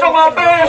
সমাবেশ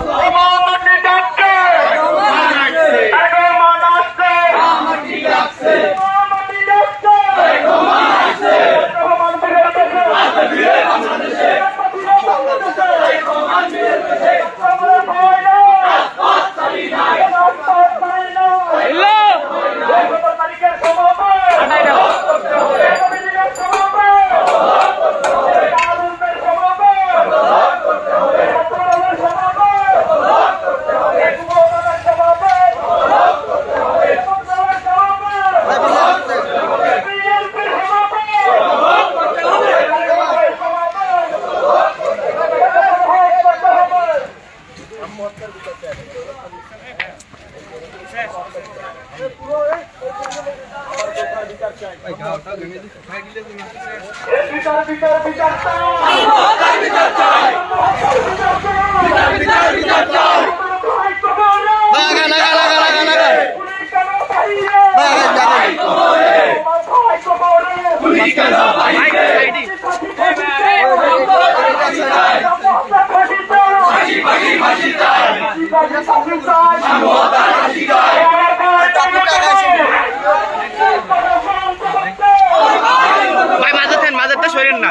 the Lord. বিচার বিচার বিচার চাই বিচার চাই বিচার বিচার বিচার চাই লাগা লাগা লাগা লাগা লাগা লাগা লাগা লাগা লাগা লাগা না।